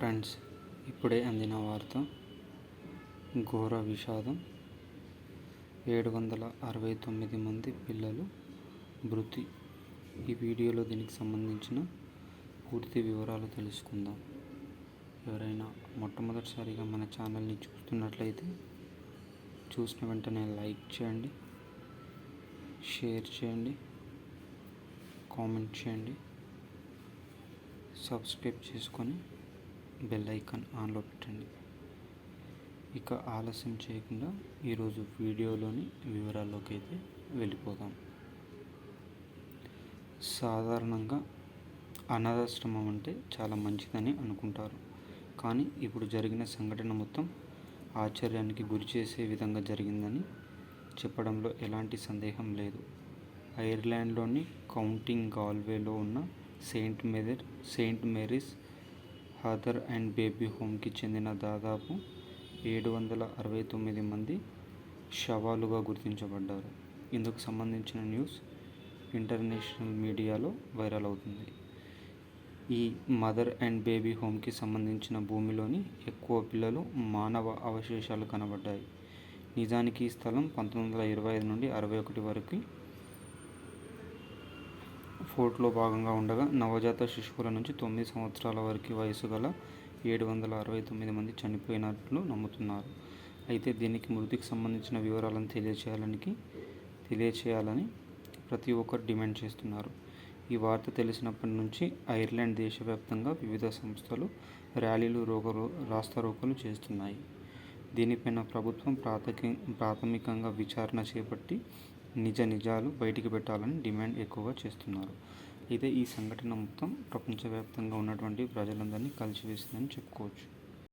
Friends ఇప్పుడే అందిన వార్త ఘోర విషాదం. ఏడు వందల అరవై తొమ్మిది మంది పిల్లలు మృతి. ఈ వీడియోలో దీనికి సంబంధించిన పూర్తి వివరాలు తెలుసుకుందాం. ఎవరైనా మొట్టమొదటిసారిగా మన ఛానల్ని చూస్తున్నట్లయితే చూసిన వెంటనే లైక్ చేయండి షేర్ చేయండి కామెంట్ చేయండి సబ్స్క్రైబ్ చేసుకొని బెల్ ఐకాన్ ఆన్లో పెట్టండి. ఇక ఆలస్యం చేయకుండా ఈరోజు వీడియోలోని వివరాల్లోకి అయితే వెళ్ళిపోదాం. సాధారణంగా అనాథాశ్రమం అంటే చాలా మంచిదని అనుకుంటారు. కానీ ఇప్పుడు జరిగిన సంఘటన మొత్తం ఆశ్చర్యానికి గురి చేసే విధంగా జరిగిందని చెప్పడంలో ఎలాంటి సందేహం లేదు. ఐర్లాండ్లోని కౌంటింగ్ గాల్వేలో ఉన్న saint mother saint Mary's mother and baby హోమ్కి చెందిన దాదాపు ఏడు వందల అరవై తొమ్మిది మంది శవాలుగా గుర్తించబడ్డారు. ఇందుకు సంబంధించిన న్యూస్ ఇంటర్నేషనల్ మీడియాలో వైరల్ అవుతుంది. ఈ మదర్ అండ్ బేబీ హోమ్కి సంబంధించిన భూమిలోని ఎక్కువ పిల్లలు మానవ అవశేషాలు కనబడ్డాయి. నిజానికి ఈ స్థలం పంతొమ్మిది వందల ఇరవై ఐదు నుండి అరవై ఒకటి వరకు ఫోర్ట్లో భాగంగా ఉండగా నవజాత శిశువుల నుంచి తొమ్మిది సంవత్సరాల వరకు వయసు గల ఏడు వందల అరవై తొమ్మిది మంది చనిపోయినట్లు నమ్ముతున్నారు. అయితే దీనికి మృతికి సంబంధించిన వివరాలను తెలియచేయాలని తెలియచేయాలని ప్రతి ఒక్కరు డిమాండ్ చేస్తున్నారు. ఈ వార్త తెలిసినప్పటి నుంచి ఐర్లాండ్ దేశవ్యాప్తంగా వివిధ సంస్థలు ర్యాలీలు రోగ రాస్తారోకలు చేస్తున్నాయి. దీనిపైన ప్రభుత్వం ప్రాథమిక ప్రాథమికంగా విచారణ చేపట్టి నిజ నిజాలు బయటికి పెట్టాలని డిమాండ్ ఎక్కువగా చేస్తున్నారు. అయితే ఈ సంఘటన మొత్తం ప్రపంచవ్యాప్తంగా ఉన్నటువంటి ప్రజలందరినీ కలిసివేసిందని చెప్పుకోవచ్చు.